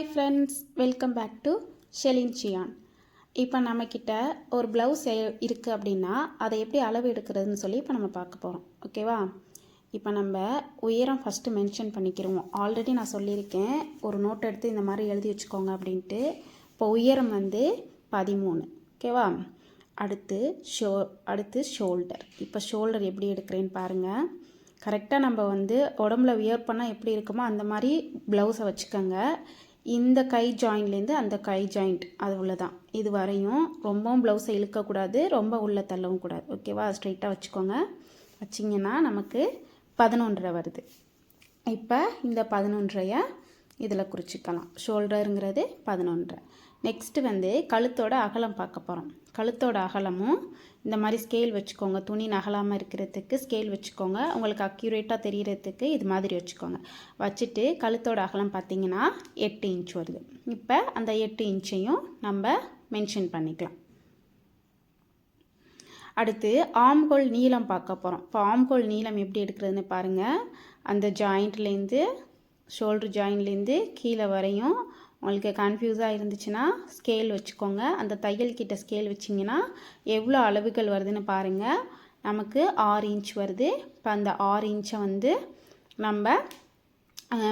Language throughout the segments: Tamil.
Hi friends welcome back to Shelin சியான் இப்போ நம்மக்கிட்ட ஒரு ப்ளவுஸ் இருக்குது அப்படின்னா அதை எப்படி அளவு எடுக்கிறதுன்னு சொல்லி இப்போ நம்ம பார்க்க போகிறோம் ஓகேவா இப்போ நம்ம உயரம் ஃபஸ்ட்டு மென்ஷன் பண்ணிக்கிறோம் ஆல்ரெடி நான் சொல்லியிருக்கேன். ஒரு நோட் எடுத்து இந்த மாதிரி எழுதி வச்சுக்கோங்க அப்படின்ட்டு. இப்போ உயரம் வந்து பதிமூணு. ஓகேவா அடுத்து ஷோ அடுத்து ஷோல்டர் இப்போ ஷோல்டர் எப்படி எடுக்கிறேன்னு பாருங்கள் கரெக்டாக நம்ம வந்து உடம்புல வியர் பண்ணால் எப்படி இருக்குமோ அந்த மாதிரி ப்ளவுஸை வச்சுக்கோங்க. இந்த கை ஜாயின்லேருந்து அந்த கை ஜாயிண்ட் அது உள்ள தான் இது வரையும் ரொம்பவும் ப்ளவுஸை இழுக்கக்கூடாது ரொம்ப உள்ளே தள்ளவும் கூடாது. ஓகேவா ஸ்ட்ரைட்டாக வச்சுக்கோங்க. வச்சிங்கன்னா நமக்கு பதினொன்றரை வருது. இப்போ இந்த பதினொன்றைய இதில் குறிச்சிக்கலாம். ஷோல்டருங்கிறது பதினொன்றரை. நெக்ஸ்ட்டு வந்து கழுத்தோட அகலம் பார்க்க போகிறோம் கழுத்தோட அகலமும் இந்த மாதிரி ஸ்கேல் வச்சுக்கோங்க. துணி நகலாமல் இருக்கிறதுக்கு ஸ்கேல் வச்சுக்கோங்க. உங்களுக்கு அக்யூரேட்டாக தெரிகிறதுக்கு இது மாதிரி வச்சுக்கோங்க. வச்சுட்டு கழுத்தோட அகலம் பார்த்தீங்கன்னா எட்டு இன்ச் வருது. இப்போ அந்த எட்டு இன்ச்சையும் நம்ம மென்ஷன் பண்ணிக்கலாம். அடுத்து ஆம்கோல் நீளம் பார்க்க போகிறோம் இப்போ ஆம்கோல் நீளம் எப்படி எடுக்கிறதுன்னு பாருங்கள் அந்த ஜாயிண்ட்லேருந்து ஷோல்டர் ஜாயின்லேருந்து கீழே வரையும் உங்களுக்கு கன்ஃபியூஸாக இருந்துச்சுன்னா ஸ்கேல் வச்சுக்கோங்க. அந்த தையல் கிட்ட ஸ்கேல் வச்சிங்கன்னா எவ்வளோ அளவுகள் வருதுன்னு பாருங்கள் நமக்கு ஆறு இன்ச் வருது. இப்போ அந்த ஆறு இன்ச்சை வந்து நம்ம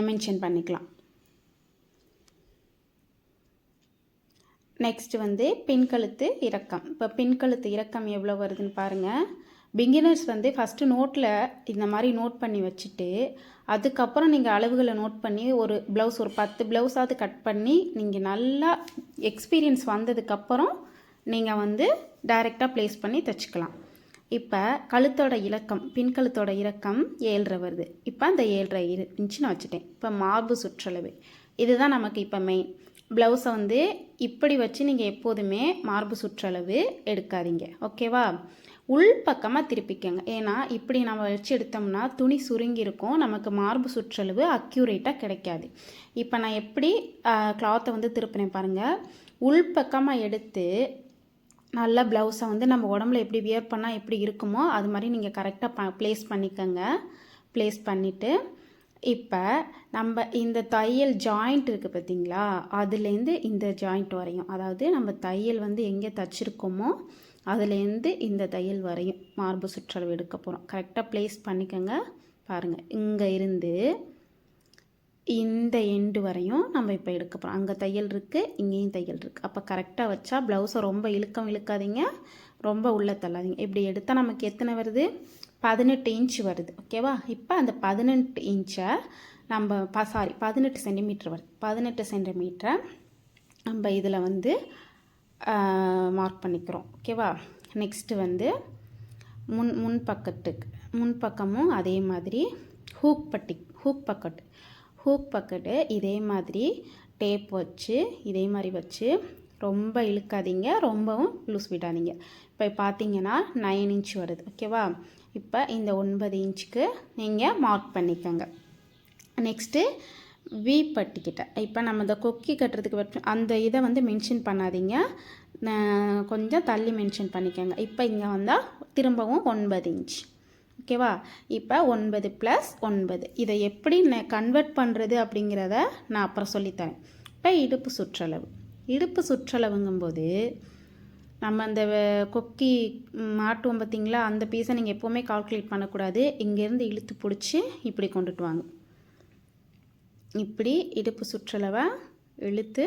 மென்ஷன் பண்ணிக்கலாம். நெக்ஸ்ட் வந்து பின்கழுத்து இறக்கம். இப்போ பின்கழுத்து இறக்கம் எவ்வளோ வருதுன்னு பாருங்கள் பிகினர்ஸ் வந்து ஃபஸ்ட்டு நோட்டில் இந்த மாதிரி நோட் பண்ணி வச்சுட்டு அதுக்கப்புறம் நீங்கள் அளவுகளை நோட் பண்ணி ஒரு ப்ளவுஸ் ஒரு பத்து ப்ளவுஸாவது கட் பண்ணி நீங்கள் நல்லா எக்ஸ்பீரியன்ஸ் வந்ததுக்கப்புறம் நீங்கள் வந்து டைரெக்டாக ப்ளேஸ் பண்ணி தைச்சிக்கலாம். இப்போ கழுத்தோட இலக்கம் பின் கழுத்தோட இறக்கம் ஏழரை வருது. இப்போ அந்த ஏழரை இரு இன்ச்சு நான் வச்சுட்டேன். இப்போ மார்பு சுற்றளவு. இதுதான் நமக்கு இப்போ மெயின் ப்ளவுஸை வந்து இப்படி வச்சு நீங்கள் எப்போதுமே மார்பு சுற்றளவு எடுக்காதீங்க. ஓகேவா உள் பக்கமாக திருப்பிக்கங்க. ஏன்னா இப்படி நம்ம வச்சு எடுத்தோம்னா துணி சுருங்கி இருக்கும் நமக்கு மார்பு சுற்றளவு அக்யூரேட்டாக கிடைக்காது. இப்போ நான் எப்படி கிளாத்தை வந்து திருப்பினேன் பாருங்கள் உள் பக்கமாக எடுத்து நல்ல ப்ளவுஸை வந்து நம்ம உடம்புல எப்படி வியர் பண்ணால் எப்படி இருக்குமோ அது மாதிரி நீங்கள் கரெக்டாக ப ப்ளேஸ் பண்ணிக்கோங்க. ப்ளேஸ் பண்ணிவிட்டு இப்போ நம்ம இந்த தையல் ஜாயிண்ட் இருக்குது பார்த்தீங்களா அதுலேருந்து இந்த ஜாயிண்ட் வரையும். அதாவது நம்ம தையல் வந்து எங்கே தச்சுருக்கோமோ அதுலேருந்து இந்த தையல் வரையும் மார்பு சுற்றளவு எடுக்க போகிறோம் கரெக்டாக ப்ளேஸ் பண்ணிக்கோங்க. பாருங்கள் இங்கே இருந்து இந்த எண்டு வரையும் நம்ம இப்போ எடுக்க போகிறோம் அங்கே தையல் இருக்குது இங்கேயும் தையல் இருக்குது அப்போ கரெக்டாக வச்சா ப்ளவுஸை ரொம்ப இழுக்கம் இழுக்காதீங்க. ரொம்ப உள்ளே தள்ளாதீங்க. இப்படி எடுத்தால் நமக்கு எத்தனை வருது? பதினெட்டு இன்ச் வருது. ஓகேவா இப்போ அந்த பதினெட்டு இன்ச்சை நம்ம ப சாரி பதினெட்டு சென்டிமீட்டர் வருது. பதினெட்டு சென்டிமீட்டரை நம்ம இதில் வந்து மார்க் பண்ணிக்கிறோம். ஓகேவா நெக்ஸ்ட்டு வந்து முன் முன் பக்கத்துக்கு முன் பக்கமும் அதே மாதிரி ஹூக் பட்டி ஹூக் பக்கெட் ஹூக் பக்கெட்டு இதே மாதிரி டேப் வச்சு இதே மாதிரி வச்சு ரொம்ப இழுக்காதீங்க. ரொம்பவும் லூஸ் விடாதீங்க. இப்போ பார்த்தீங்கன்னா நைன் இன்ச் வருது. ஓகேவா இப்போ இந்த ஒன்பது இன்ச்சுக்கு நீங்கள் மார்க் பண்ணிக்கோங்க. நெக்ஸ்ட்டு வி பட்டிக்கிட்ட. இப்போ நம்ம இந்த கொக்கி கட்டுறதுக்கு அந்த இதை வந்து மென்ஷன் பண்ணாதீங்க. கொஞ்சம் தள்ளி மென்ஷன் பண்ணிக்கோங்க. இப்போ இங்கே வந்தால் திரும்பவும் ஒன்பது இன்ச் ஓகேவா இப்போ ஒன்பது ப்ளஸ் ஒன்பது. இதை எப்படி நான் கன்வெர்ட் பண்ணுறது அப்படிங்கிறத நான் அப்புறம் சொல்லித்தரேன். இப்போ இடுப்பு சுற்றளவு. இடுப்பு சுற்றளவுங்கும்போது நம்ம அந்த கொக்கி மாட்டுவோம் பார்த்தீங்களா அந்த பீஸை நீங்கள் எப்போவுமே கால்குலேட் பண்ணக்கூடாது. இங்கேருந்து இழுத்து பிடிச்சி இப்படி கொண்டுட்டு வாங்க. இப்படி இடுப்பு சுற்றளவை இழுத்து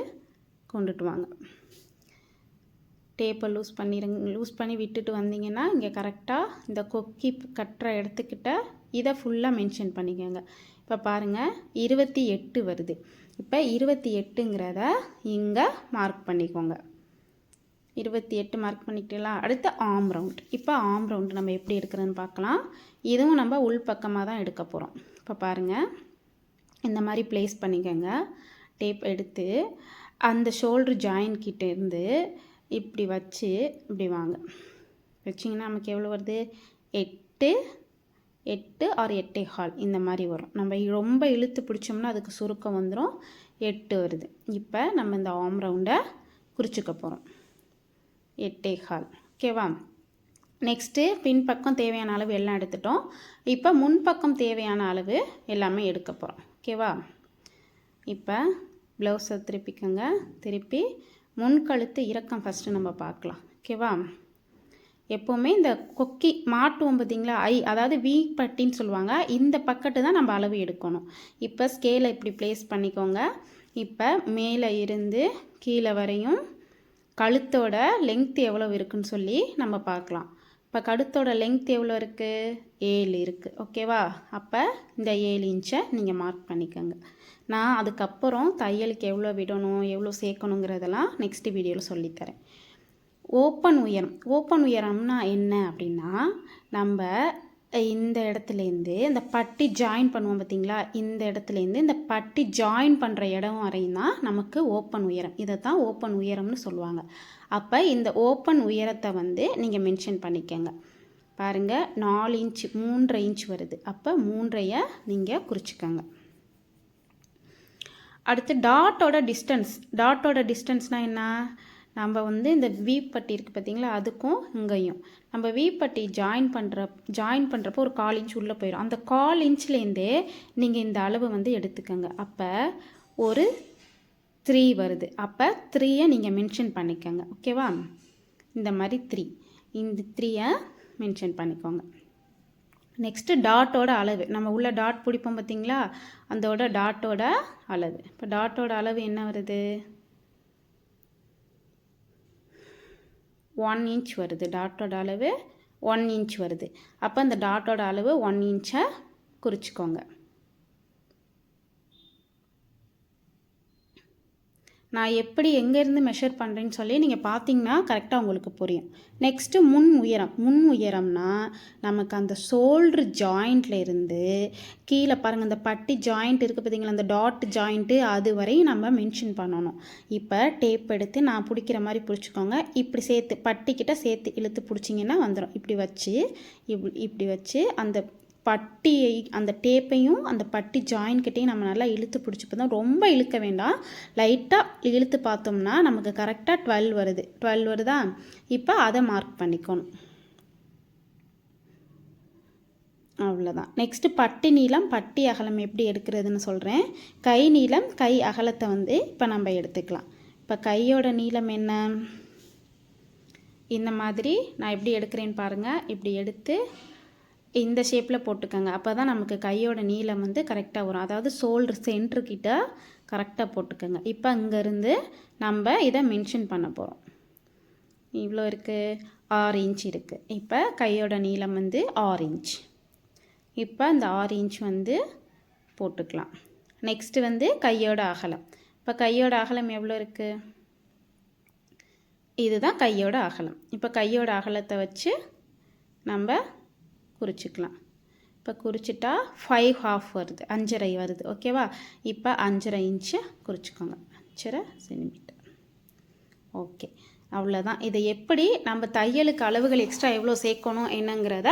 கொண்டுட்டு வாங்க டேப்பை லூஸ் பண்ணிடுங்க லூஸ் பண்ணி விட்டுட்டு வந்தீங்கன்னா இங்கே கரெக்டாக இந்த கொக்கி கட்டுற இடத்துக்கிட்ட இதை ஃபுல்லாக மென்ஷன் பண்ணிக்கோங்க. இப்போ பாருங்கள் இருபத்தி எட்டு வருது. இப்போ இருபத்தி எட்டுங்கிறத இங்கே மார்க் பண்ணிக்கோங்க. இருபத்தி எட்டு மார்க் பண்ணிக்கிட்டீங்களா? அடுத்து ஆம் ரவுண்ட் இப்போ ஆம் ரவுண்டு நம்ம எப்படி எடுக்கிறதுன்னு பார்க்கலாம். இதுவும் நம்ம உள் பக்கமாக தான் எடுக்க போகிறோம் இப்போ பாருங்கள் இந்த மாதிரி ப்ளேஸ் பண்ணிக்கோங்க. டேப் எடுத்து அந்த ஷோல்ட்ரு ஜாயின் கிட்டேருந்து இப்படி வச்சு இப்படி வாங்க. வச்சிங்கன்னா நமக்கு எவ்வளோ வருது? எட்டு எட்டு ஆறு எட்டே ஹால் இந்த மாதிரி வரும். நம்ம ரொம்ப இழுத்து பிடிச்சோம்னா அதுக்கு சுருக்கம் வந்துடும் எட்டு வருது. இப்போ நம்ம இந்த ஆம் ரவுண்டை குறிச்சிக்க போகிறோம் எட்டே ஹால் ஓகேவா நெக்ஸ்ட்டு பின்பக்கம் தேவையான அளவு எல்லாம் எடுத்துட்டோம். இப்போ முன்பக்கம் தேவையான அளவு எல்லாமே எடுக்க போகிறோம் ஓகேவா? இப்போ ப்ளவுஸை திருப்பிக்கோங்க. திருப்பி முன்கழுத்து இறக்கம் ஃபஸ்ட்டு நம்ம பார்க்கலாம். ஓகேவா? எப்போவுமே இந்த கொக்கி மாட்டுவோம் பார்த்தீங்களா? ஐ அதாவது வீ பட்டின்னு சொல்லுவாங்க. இந்த பக்கெட்டு தான் நம்ம அளவு எடுக்கணும். இப்போ ஸ்கேலை இப்படி ப்ளேஸ் பண்ணிக்கோங்க. இப்போ மேலே இருந்து கீழே வரையும் கழுத்தோட லெங்க்த் எவ்வளோ இருக்குன்னு சொல்லி நம்ம பார்க்கலாம். இப்போ கழுத்தோட லெங்த் எவ்வளோ இருக்குது ஏழு இருக்குது ஓகேவா அப்போ இந்த ஏழு இன்ச்சை நீங்கள் மார்க் பண்ணிக்கோங்க. நான் அதுக்கப்புறம் தையலுக்கு எவ்வளோ விடணும் எவ்வளோ சேர்க்கணுங்கிறதெல்லாம் நெக்ஸ்ட் வீடியோவில் சொல்லித்தரேன் ஓப்பன் உயரம். ஓப்பன் உயரம்னா என்ன அப்படின்னா நம்ம இந்த இடத்துலேருந்து இந்த பட்டி ஜாயின் பண்ணுவோம் பார்த்தீங்களா? இந்த இடத்துலேருந்து இந்த பட்டி ஜாயின் பண்ணுற இடம் வரையும் தான் நமக்கு ஓப்பன் உயரம். இதை தான் ஓப்பன் உயரம்னு சொல்லுவாங்க. அப்போ இந்த ஓப்பன் உயரத்தை வந்து நீங்கள் மென்ஷன் பண்ணிக்கோங்க. பாருங்கள் நாலு இன்ச் மூன்றரை இன்ச் வருது. அப்போ மூன்றைய நீங்கள் குறிச்சிக்கோங்க. அடுத்து டாட்டோட டிஸ்டன்ஸ் டாட்டோட டிஸ்டன்ஸ்னால் என்ன? நம்ம வந்து இந்த வி பட்டி இருக்குது பார்த்தீங்களா அதுக்கும் இங்கேயும். நம்ம வி பட்டி ஜாயின் பண்ணுற ஜாயின் பண்ணுறப்போ ஒரு கால் இன்ச் உள்ளே போயிடும் அந்த கால் இன்ச்லேருந்தே நீங்கள் இந்த அளவு வந்து எடுத்துக்கோங்க. அப்போ ஒரு த்ரீ வருது. அப்போ த்ரீயை நீங்கள் மென்ஷன் பண்ணிக்கோங்க. ஓகேவா இந்த மாதிரி த்ரீ இந்த த்ரீயை மென்ஷன் பண்ணிக்கோங்க. நெக்ஸ்ட்டு டாட்டோட அளவு. நம்ம உள்ள டாட் பிடிப்போம் பார்த்தீங்களா அதோட டாட்டோட அளவு. இப்போ டாட்டோட அளவு என்ன வருது? ஒன் இன்ச் வருது. டாட்டோட அளவு ஒன் இன்ச் வருது. அப்போ அந்த டாட்டோட அளவு ஒன் இன்ச்சாக குறிச்சிக்கோங்க. நான் எப்படி எங்கேருந்து மெஷர் பண்ணுறேன்னு சொல்லி நீங்கள் பார்த்தீங்கன்னா கரெக்டாக உங்களுக்கு புரியும். நெக்ஸ்ட்டு முன் உயரம். முன் உயரம்னா நமக்கு அந்த ஷோல்ட்ரு ஜாயிண்டில் இருந்து கீழே பாருங்கள் அந்த பட்டி ஜாயிண்ட் இருக்குது பார்த்தீங்களா அந்த டாட் ஜாயிண்ட்டு அது வரையும் நம்ம மென்ஷன் பண்ணணும். இப்போ டேப் எடுத்து நான் பிடிக்கிற மாதிரி பிடிச்சிக்கோங்க. இப்படி சேர்த்து பட்டிக்கிட்ட சேர்த்து இழுத்து பிடிச்சிங்கன்னா வந்துடும் இப்படி வச்சு இப்படி இப்படி வச்சு அந்த பட்டியை அந்த டேப்பையும் அந்த பட்டி ஜாயின் கிட்டையும் நம்ம நல்லா இழுத்து பிடிச்சிப்போம் ரொம்ப இழுக்க வேண்டாம். லைட்டாக இழுத்து பார்த்தோம்னா நமக்கு கரெக்டாக டுவெல் வருது. டுவெல் வருதா? இப்போ அதை மார்க் பண்ணிக்கணும். அவ்வளோதான் நெக்ஸ்ட்டு பட்டி நீளம் பட்டி அகலம் எப்படி எடுக்கிறதுன்னு சொல்கிறேன் கை நீளம் கை அகலத்தை வந்து இப்போ நம்ம எடுத்துக்கலாம். இப்போ கையோட நீளம் என்ன? இந்த மாதிரி நான் எப்படி எடுக்கிறேன்னு பாருங்கள் இப்படி எடுத்து இந்த ஷேப்பில் போட்டுக்கோங்க. அப்போ தான் நமக்கு கையோட நீளம் வந்து கரெக்டாக வரும். அதாவது ஷோல்டர் சென்ட்ருக்கிட்ட கரெக்டாக போட்டுக்கோங்க. இப்போ இங்கேருந்து நம்ம இதை மென்ஷன் பண்ண போகிறோம் இவ்வளோ இருக்குது ஆறு இன்ச் இருக்குது இப்போ கையோட நீளம் வந்து ஆறு இன்ச் இப்போ இந்த ஆறு இன்ச் வந்து போட்டுக்கலாம். நெக்ஸ்ட்டு வந்து கையோட அகலம். இப்போ கையோட அகலம் எவ்வளோ இருக்குது இதுதான் கையோட அகலம். இப்போ கையோட அகலத்தை வச்சு நம்ம குறிச்சிக்கலாம். இப்போ குறிச்சிட்டா ஃபைவ் ஹாஃப் வருது. அஞ்சரை வருது. ஓகேவா இப்போ அஞ்சரை இன்ச்சு குறிச்சிக்கோங்க. அஞ்சரை சென்டிமீட்டர் ஓகே அவ்வளோதான் இதை எப்படி நம்ம தையலுக்கு அளவுகள் எக்ஸ்ட்ரா எவ்வளோ சேர்க்கணும் என்னங்கிறத